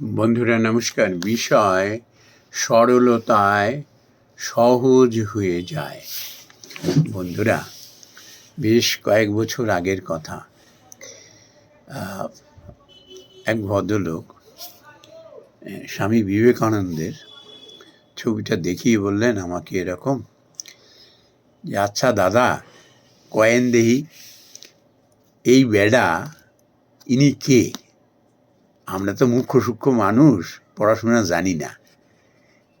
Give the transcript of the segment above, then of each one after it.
বন্ধুরা, নমস্কার। বিষয় সরলতায় সহজ হয়ে যায়। বন্ধুরা, বেশ কয়েক বছর আগের কথা। এক ভদ্রলোক, স্বামী বিবেকানন্দের ছবিটা দেখিয়ে বললেন আমাকে এরকম যে আচ্ছা দাদা, কয়েন দেহি, এই বেডা ইনি কে? আমরা তো মুখ্য সূক্ষ্ম মানুষ, পড়াশোনা জানি না।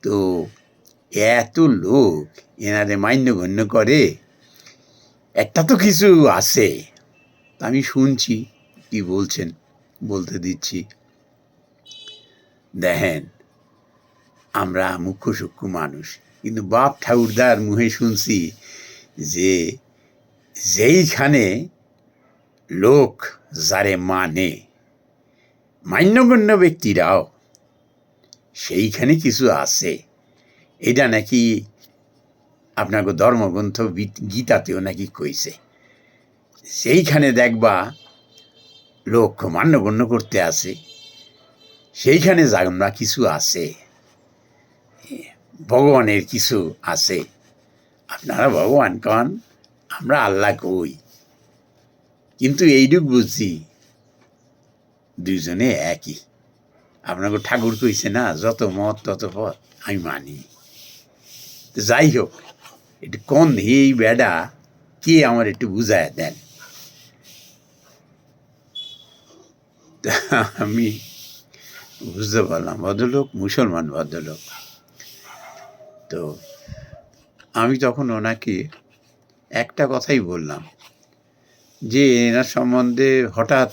তো এত লোক এনারে মান্য মান্যগণ্য করে, একটা তো কিছু আছে। তা আমি শুনছি, কি বলছেন, বলতে দিচ্ছি। দেখেন, আমরা মুখ্য সূক্ষ্ম মানুষ, কিন্তু বাপ ঠাকুরদার মুহে শুনছি যে যেইখানে লোক যারে মানে মান্যগণ্য ব্যক্তিরাও। সেইখানে কিছু আছে। এটা নাকি আপনাকে ধর্মগ্রন্থ গীতাতেও নাকি কইছে। সেইখানে দেখবা লোক মান্যগণ্য করতে আছে। সেইখানে আমরা কিছু আছে। ভগবানের কিছু আছে। আপনারা ভগবান কন আমরা আল্লাহ কই। কিন্তু এইটুক বুঝছি দুইজনে একই। আপনাকে ঠাকুর কইছে না, যত মত তত পথ, আমি মানি। যাই হোক, একটু কোন এই বেডা, কে আমার একটু বুঝায় দেন। আমি বুঝতে পারলাম, ভদ্রলোক, মুসলমান ভদ্রলোক। তো আমি তখন ওনাকে একটা কথাই বললাম, যে এনার সম্বন্ধে হঠাৎ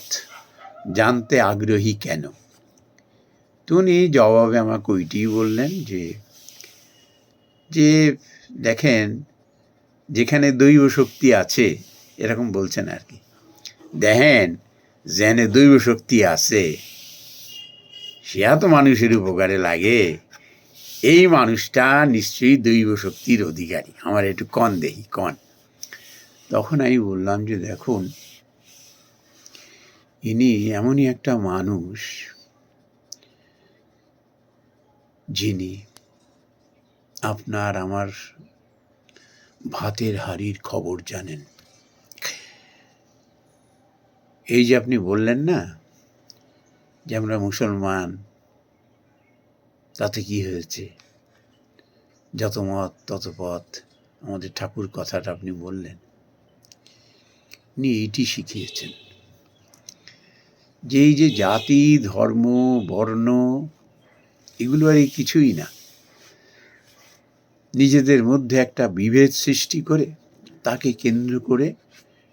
জানতে আগ্রহী কেন? তো উনি জবাবে আমাকে ওইটি বললেন যে যে দেখেন, যেখানে দৈব শক্তি আছে, এরকম বলছেন আর কি। দেখেন, যেখানে দৈব শক্তি আছে, সেয়া তো মানুষের উপকারে লাগে। এই মানুষটা নিশ্চয়ই দৈব শক্তির অধিকারী। আমার একটু কন দেখি, কন। তখন আমি বললাম যে, দেখুন ইনি এমনই একটা মানুষ যিনি আপনার আমার ভাতের হাড়ির খবর জানেন। এই যে আপনি বললেন না যে আমরা মুসলমান, তাতে কি হয়েছে? যত মত, তত পথ, আমাদের ঠাকুর কথাটা আপনি বললেন। উনি এইটি শিখিয়েছেন। যে এই যে জাতি, ধর্ম, বর্ণ, এগুলো আর এই কিছুই না। নিজেদের মধ্যে একটা বিভেদ সৃষ্টি করে তাকে কেন্দ্র করে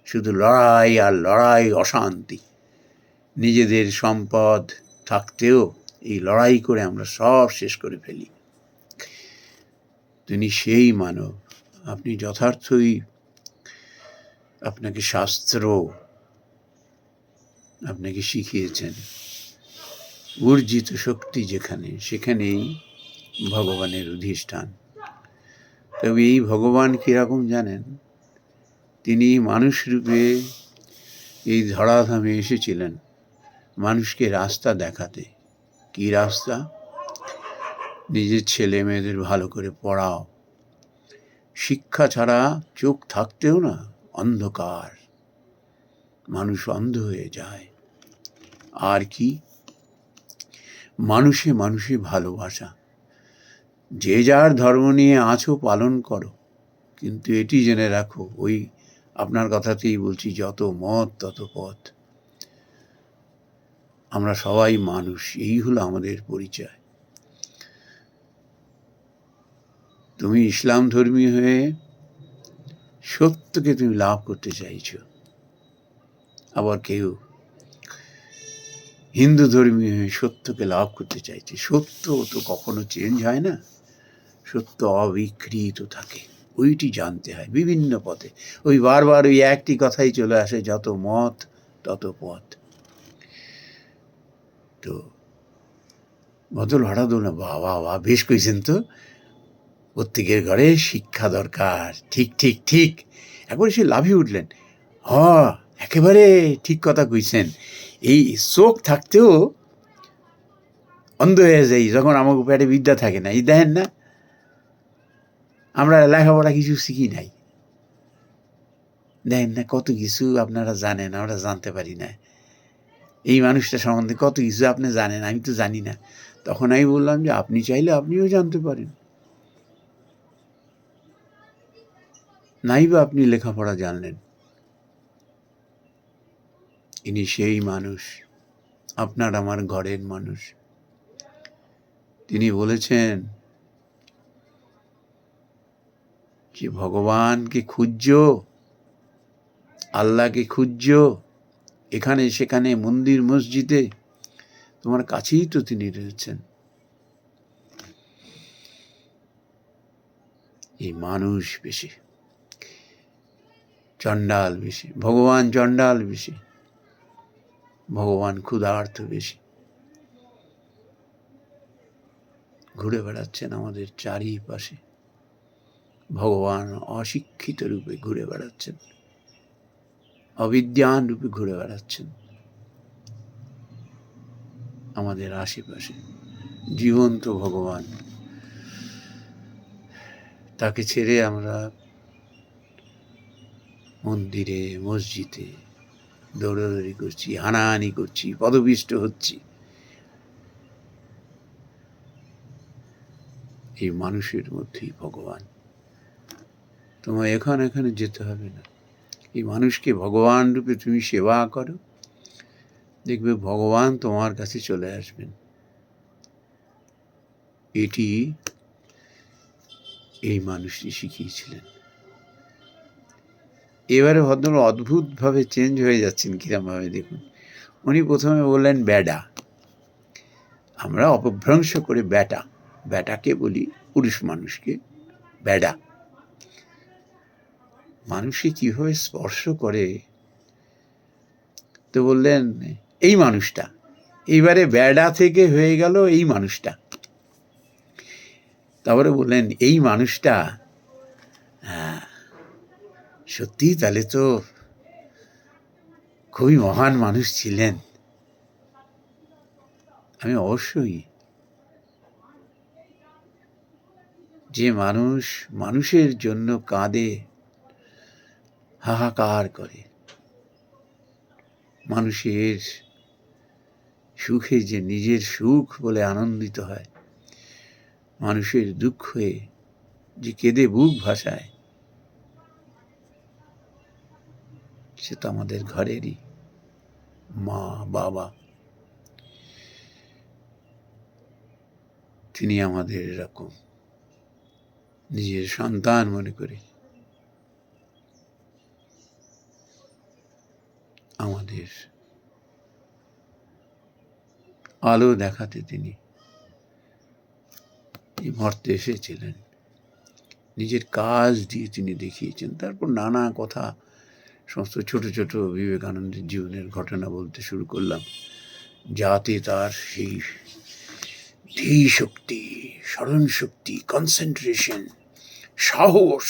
শুধু লড়াই আর লড়াই অশান্তি। নিজেদের সম্পদ থাকতেও এই লড়াই করে আমরা সব শেষ করে ফেলি। তিনি সেই মানব। আপনি যথার্থই আপনাকে শাস্ত্র আপনাকে শিখিয়েছেন। উর্জিত শক্তি যেখানে, সেখানেই ভগবানের অধিষ্ঠান। তবে এই ভগবান কীরকম জানেন? তিনি মানুষ রূপে এই ধরাধামে এসেছিলেন মানুষকে রাস্তা দেখাতে। কি রাস্তা? নিজের ছেলে মেয়েদের ভালো করে পড়াও। শিক্ষা ছাড়া চোখ থাকতেও না, অন্ধকার। মানুষ অন্ধ হয়ে যায়। আর কি? মানুষে মানুষে ভালোবাসা। যে যার ধর্ম নিয়ে আছো পালন করো। কিন্তু এটি জেনে রাখো, ওই আপনার কথাতেই বলছি, যত মত তত পথ। আমরা সবাই মানুষ, এই হলো আমাদের পরিচয়। তুমি ইসলাম ধর্মী হয়ে সত্যকে তুমি লাভ করতে চাইছো। আবার কেউ হিন্দু ধর্মীয় হয়ে সত্যকে লাভ করতে চাইছে। সত্য তো কখনো চেঞ্জ হয় না। সত্য অবিকৃত থাকে। ওইটি জানতে হয় বিভিন্ন পথে। ওই বারবার ওই একটি কথাই চলে আসে, যত মত, তত পথ। তো বদল হঠাৎ না বাবা বা বেশ কইছেন তো? প্রত্যেকের ঘরে শিক্ষা দরকার। ঠিক ঠিক ঠিক। একবার সে লাভে উঠলেন। হ একেবারে ঠিক কথা কইছেন। এই চোখ থাকতেও অন্ধ হয়ে যাই যখন আমাকে পেটে বিদ্যা থাকে না। এই দেখেন না, আমরা লেখাপড়া কিছু শিখি নাই। দেখেন না কত কিছু আপনারা জানেন, আমরা জানতে পারি না। এই মানুষটা সম্বন্ধে কত কিছু আপনি জানেন, আমি তো জানি না। তখন আমি বললাম যে, আপনি চাইলে আপনিও জানতে পারেন। নাইবা আপনি লেখাপড়া জানলেন। ইনি সেই মানুষ, আপনার আমার ঘরের মানুষ। তিনি বলেছেন যে, ভগবানকে খুঁজছ, আল্লাহকে খুঁজছ, এখানে সেখানে মন্দির, মসজিদে তোমার কাছেই তো তিনি রয়েছেন। এই মানুষ বেশি, চণ্ডাল বেশি, ভগবান চণ্ডাল বেশি। ভগবান ক্ষুধার্থ বেশি। ঘুরে বেড়াচ্ছেন আমাদের চারিপাশে। ভগবান অশিক্ষিত রূপে ঘুরে বেড়াচ্ছেন। অবিদ্যান রূপে ঘুরে বেড়াচ্ছেন। আমাদের আশেপাশে জীবন্ত ভগবান। তাকে ছেড়ে আমরা মন্দিরে, মসজিদে দৌড়াদৌড়ি করছি, হানাহানি করছি, পদপিষ্ট হচ্ছি। এই মানুষের মধ্যেই ভগবান। তোমার এখানে এখানে যেতে হবে না। এই মানুষকে ভগবান রূপে তুমি সেবা করো। দেখবে ভগবান তোমার কাছে চলে আসবেন। এটি এই মানুষটি শিখিয়েছিলেন। এবারে ভদ্র অদ্ভুতভাবে চেঞ্জ হয়ে যাচ্ছেন কিরমভাবে দেখুন। উনি প্রথমে বললেন ব্যাডা আমরা অপভ্রংশ করে, ব্যাটা। ব্যাটাকে বলি পুরুষ মানুষকে, ব্যাডা। মানুষকে কীভাবে স্পর্শ করে? তো বললেন, এই মানুষটা। এইবারে ব্যাডা থেকে হয়ে গেল এই মানুষটা। তারপরে বললেন, এই মানুষটা সত্যি, তাহলে তো খুবই মহান মানুষ ছিলেন। আমি অবশ্যই যে মানুষ মানুষের জন্য কাঁদে, হাহাকার করে। মানুষের সুখে যে নিজের সুখ বলে আনন্দিত হয়, মানুষের দুঃখে যে কেঁদে বুক ভাসায় সে তো আমাদের ঘরেরই মা, বাবা। তিনি আমাদের এরকম নিজের সন্তান মনে করে আমাদের আলো দেখাতে তিনি এই মর্তে এসেছিলেন। নিজের কাজ দিয়ে তিনি দেখিয়েছেন। তারপর নানা কথা সমস্ত ছোট ছোট বিবেকানন্দের জীবনের ঘটনা বলতে শুরু করলাম। যাতে তার সেই ধী শক্তি, স্মরণ শক্তি কনসেন্ট্রেশন সাহস।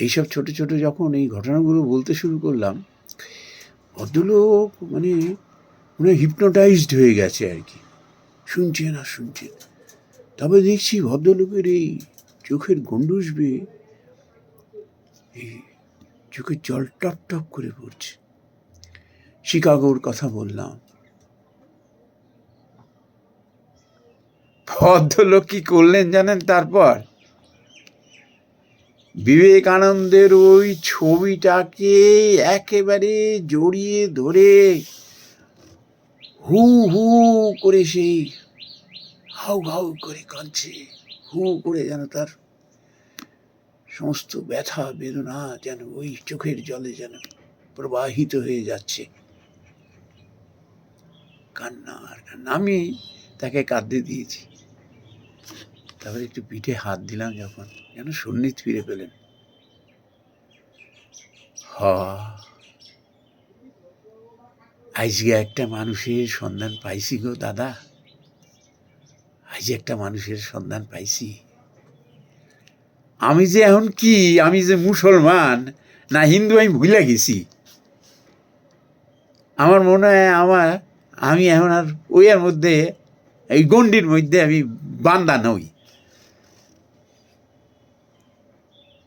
এইসব ছোট ছোট যখন এই ঘটনাগুলো বলতে শুরু করলাম, ভদ্রলোক মানে মানে হিপনোটাইজড হয়ে গেছে আর কি। শুনছেন আর শুনছেন তবে দেখছি ভদ্রলোকের এই চোখের গন্ডুস বেয়ে এই চোখের জল টপ টপ করে পড়ছে। শিকাগোর কথা বললাম। ভদ্রলোক কি করলেন জানেন তারপর? বিবেকানন্দের ওই ছবিটাকে একেবারে জড়িয়ে ধরে হু হু করে সেই হাউ হাউ করে কাঁদছে। হু করে যেন তার সমস্ত ব্যথা, বেদনা যেন ওই চোখের জলে যেন প্রবাহিত হয়ে যাচ্ছে। কান্না আর কান্না, আমি তাকে কাঁদতে দিয়েছি। তারপরে একটু পিঠে হাত দিলাম যখন, যেন সন্নিত ফিরে পেলেন। হ আজকে একটা মানুষের সন্ধান পাইছি গো দাদা। আজ একটা মানুষের সন্ধান পাইছি। আমি যে এখন কি? আমি যে মুসলমান, না হিন্দু, আমি ভুলে গেছি। আমার মনে হয় আমার, আমি এখন আর ওইয়ের মধ্যে, এই গণ্ডির মধ্যে আমি বান্দা নই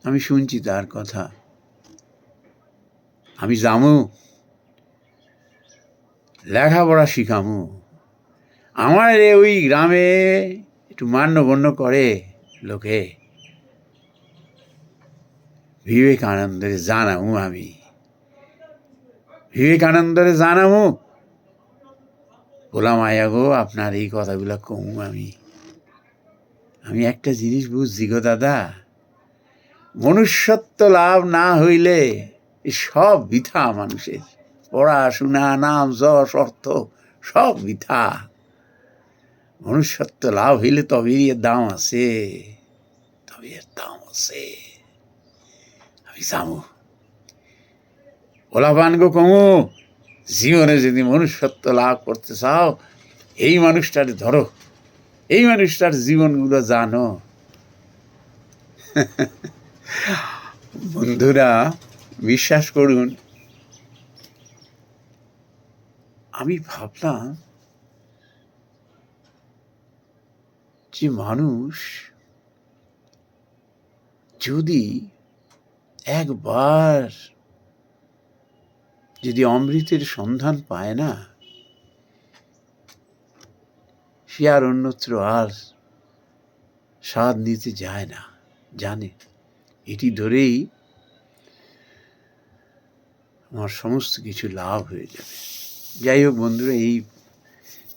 আমি শুনছি তার কথা। আমি যামু লেখাপড়া শিখামু। আমার ওই গ্রামে একটু মান্যগণ্য করে লোকে। বিবেকানন্দের জানামু আমি। বিবেকানন্দের জানামু। গোলাম আয়া গো, আপনার এই কথাগুলো কমু আমি। আমি একটা জিনিস বুঝছি গো দাদা, মনুষ্যত্ব লাভ না হইলে সব বৃথা মানুষের। পড়াশোনা, নাম যশ অর্থ, সব বৃথা। মনুষ্যত্ব লাভ হইলে তবে এর দাম আছে তবে এর দাম আছে। আমি যাব ওলাপান গো কমু, জীবনে যদি মনুষ্যত্ব লাভ করতে চাও, এই মানুষটার ধরো। এই মানুষটার জীবনগুলো জানো। বন্ধুরা, বিশ্বাস করুন, আমি ভাবলাম যে মানুষ যদি একবার যদি অমৃতের সন্ধান পায় না, সে আর অন্যত্র আর স্বাদ নিতে যায় না, জানে। এটি ধরেই আমার সমস্ত কিছু লাভ হয়ে যাবে। যাই হোক বন্ধুরা, এই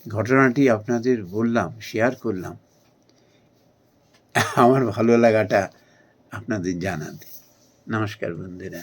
ঘটনাটি আপনাদের বললাম শেয়ার করলাম। আমার ভালো লাগাটা আপনাদের জানাতে। নমস্কার বন্ধুরা